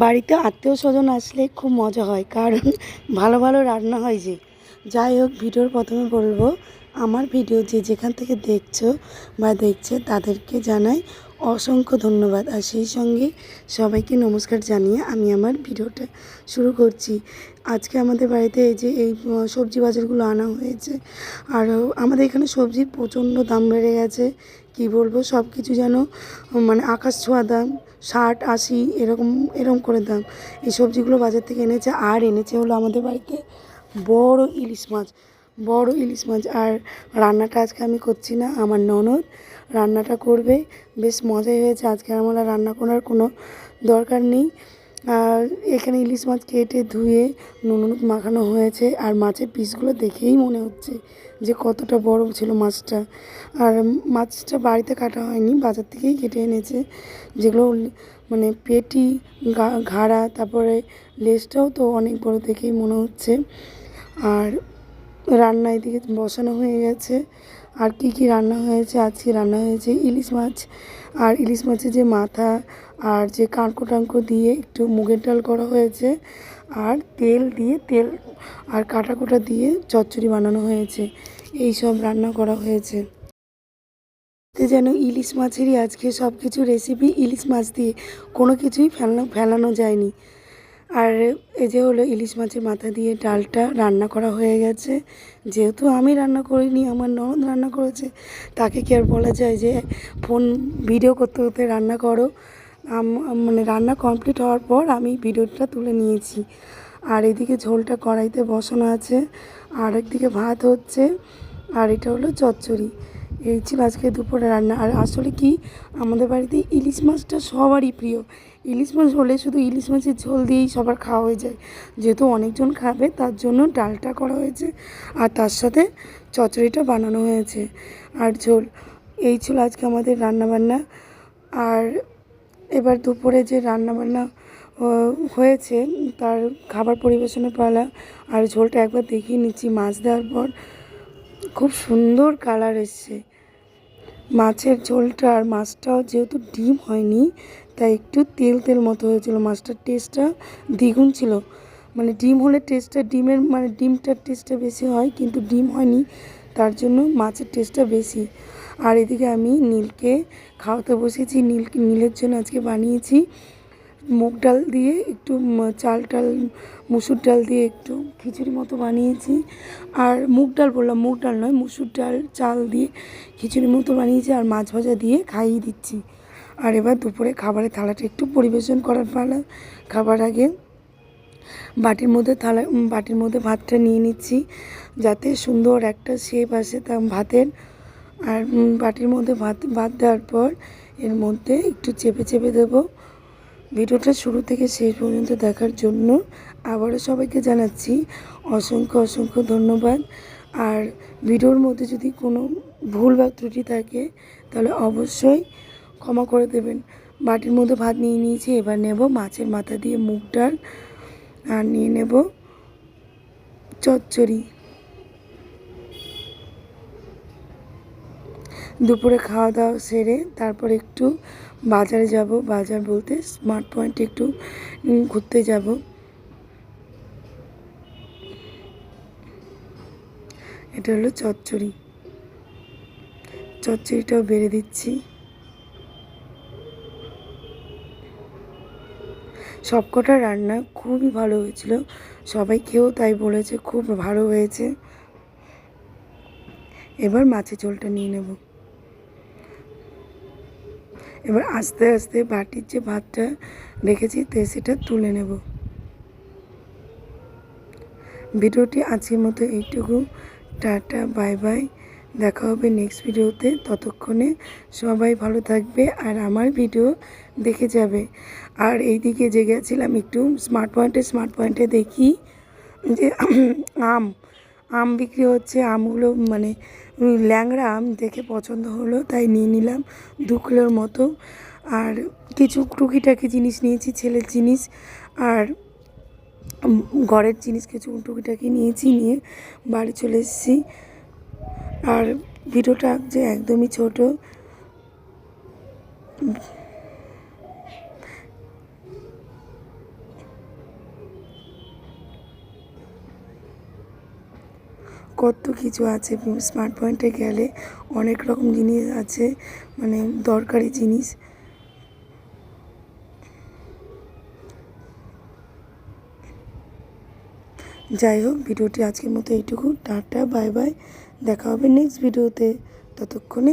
বাড়িতে আত্মীয় স্বজন আসলে খুব মজা হয়, কারণ ভালো ভালো রান্না হয় যে। যাই হোক, ভিডিওর প্রথমে বলব, আমার ভিডিও যে যেখান থেকে দেখছ বা দেখছে তাদেরকে জানাই অসংখ্য ধন্যবাদ। আর সেই সঙ্গে সবাইকে নমস্কার জানিয়ে আমি আমার ভিডিওটা শুরু করছি। আজকে আমাদের বাড়িতে এই যে এই সবজি বাজারগুলো আনা হয়েছে আর আমাদের এখানে সবজির প্রচণ্ড দাম বেড়ে গেছে। কি বলব সব কিছু যেন মানে আকাশ ছোঁয়া দাম, ষাট, আশি, এরকম এরকম করে দাম। এই সবজিগুলো বাজার থেকে এনেছে, আর এনেছে হলো আমাদের বাড়িতে বড় ইলিশ মাছ, বড় ইলিশ মাছ। আর রান্নাটা আজকে আমি করছি না, আমার ননদ রান্নাটা করবে, বেশ মজাই হয়েছে। আজকে আমার রান্না করার কোনো দরকার নেই। আর এখানে ইলিশ মাছ কেটে ধুয়ে নুন হলুদ মাখানো হয়েছে আর মাছের পিসগুলো দেখেই মনে হচ্ছে যে কতটা বড় ছিল মাছটা। আর মাছটা বাড়িতে কাটা হয়নি, বাজার থেকেই কেটে এনেছে। যেগুলো মানে পেটি ঘাড়া, তারপরে লেজটাও তো অনেক বড় দেখেই মনে হচ্ছে। আর রান্না এদিকে বসানো হয়ে গেছে। আর কি কি রান্না হয়েছে? আজকে রান্না হয়েছে ইলিশ মাছ। আর ইলিশ মাছের যে মাথা আর যে কাঁকড়ো টাঙ্কো দিয়ে একটু মুগের ডাল করা হয়েছে। আর তেল দিয়ে তেল আর কাটা কোটা দিয়ে চচ্চড়ি বানানো হয়েছে। এই সব রান্না করা হয়েছে। তো যেন ইলিশ মাছেরই আজকে সব কিছু রেসিপি ইলিশ মাছ দিয়ে। কোনো কিছুই ফেলানো ফেলানো যায়নি। আর এই যে হলো ইলিশ মাছের মাথা দিয়ে ডালটা রান্না করা হয়ে গেছে। যেহেতু আমি রান্না করিনি, আমার ননদ রান্না করেছে, তাকে কি আর বলা যায় যে ফোন ভিডিও করতে করতে রান্না করো। মানে রান্না কমপ্লিট হওয়ার পর আমি ভিডিওটা তুলে নিয়েছি। আর এদিকে ঝোলটা কড়াইতে বসানো আছে। আর একদিকে ভাত হচ্ছে, আর এটা হলো চচ্চড়ি। এই ছিল আজকে দুপুরে রান্না। আর আসলে কি, আমাদের বাড়িতে ইলিশ মাছটা সবারই প্রিয়। ইলিশ মাছ হলে শুধু ইলিশ মাছের ঝোল দিয়েই সবার খাওয়া হয়ে যায়। যেহেতু অনেকজন খাবে, তার জন্য ডালটা করা হয়েছে। আর তার সাথে চচ্চড়িটা বানানো হয়েছে। আর ঝোল, এই ছিল আজকে আমাদের রান্নাবান্না। আর এবার দুপুরে যে রান্নাবান্না হয়েছে, তার খাবার পরিবেশনের পালা। আর ঝোলটা একবার দেখিয়ে নিচ্ছি, মাছ দেওয়ার পর। খুব সুন্দর কালার এসছে। মাছের ঝোলটা আর মাছটাও যেহেতু ডিম হয়নি, তাই একটু তেল তেল মতো হয়েছিল। মাছটার টেস্টটা দ্বিগুণ ছিল। মানে ডিম হলে টেস্টটা, ডিমের মানে ডিমটার টেস্টটা বেশি হয়, কিন্তু ডিম হয়নি, তার জন্য মাছের টেস্টটা বেশি। আর এদিকে আমি নীলকে খাওয়াতে বসেছি। নীল নীলের জন্য আজকে বানিয়েছি মুগ ডাল দিয়ে একটু চাল টাল মুসুর ডাল দিয়ে একটু খিচুড়ি মতো বানিয়েছি। আর মুগ ডাল বললাম, মুগ ডাল নয়, মুসুর ডাল, চাল দিয়ে খিচুড়ি মতো বানিয়েছি আর মাছ ভাজা দিয়ে খাইয়ে দিচ্ছি। আর এবার দুপুরে খাবারের থালাটা একটু পরিবেশন করার পালা। খাবার আগে বাটির মধ্যে থালা বাটির মধ্যে ভাতটা নিয়ে নিচ্ছি, যাতে সুন্দর একটা শেপ আসে তা ভাতের। আর বাটির মধ্যে ভাত ভাত দেওয়ার পর এর মধ্যে একটু চেপে চেপে দেবো। ভিডিওটা শুরু থেকে শেষ পর্যন্ত দেখার জন্য আবারও সবাইকে জানাচ্ছি অসংখ্য অসংখ্য ধন্যবাদ। আর ভিডিওর মধ্যে যদি কোনো ভুল বা ত্রুটি থাকে, তাহলে অবশ্যই ক্ষমা করে দেবেন। বাটির মধ্যে ভাত নিয়ে নিয়েছি, এবার নেব মাছের মাথা দিয়ে মুগ ডাল, আর নিয়ে নেব চচ্চড়ি। দুপুরে খাওয়া দাওয়া সেরে তারপর একটু বাজারে যাব। বাজার বলতে স্মার্ট পয়েন্টে একটু ঘুরতে যাব। এটা হলো চচ্চড়ি। চচ্চড়িটাও বেড়ে দিচ্ছি। সবকটা রান্না খুবই ভালো হয়েছিল। সবাই খেয়েও তাই বলেছে, খুব ভালো হয়েছে। এবার মাছের ঝোলটা নিয়ে নেব। এবার আস্তে আস্তে বাটির যে ভাতটা রেখেছি তে সেটা তুলে নেব। ভিডিওটি আজকের মতো এইটুকু। টাটা, বাই বাই। দেখা হবে নেক্সট ভিডিওতে। ততক্ষণে সবাই ভালো থাকবে আর আমার ভিডিও দেখে যাবে। আর এইদিকে যে গেছিলাম একটু স্মার্ট পয়েন্টে স্মার্ট পয়েন্টে দেখি যে আম আম বিক্রি হচ্ছে, আমগুলো মানে ল্যাংড়া আম দেখে পছন্দ হলো, তাই নিয়ে নিলাম দু কিলোর মতো। আর কিছু টুকিটাকি জিনিস নিয়েছি, ছেলের জিনিস আর ঘরের জিনিস কিছু টুকিটাকি নিয়েছি নিয়ে বাড়ি চলে এসেছি। আর ভিডিওটা যে একদমই ছোট কত কিছু আছে স্মার্ট পয়েন্টে গেলে অনেক রকম জিনিস আছে মানে দরকারি জিনিস। যাই হোক, ভিডিওটি আজকের মতো এইটুকু। টাটা, বাই বাই। দেখা হবে নেক্সট ভিডিওতে ততক্ষণে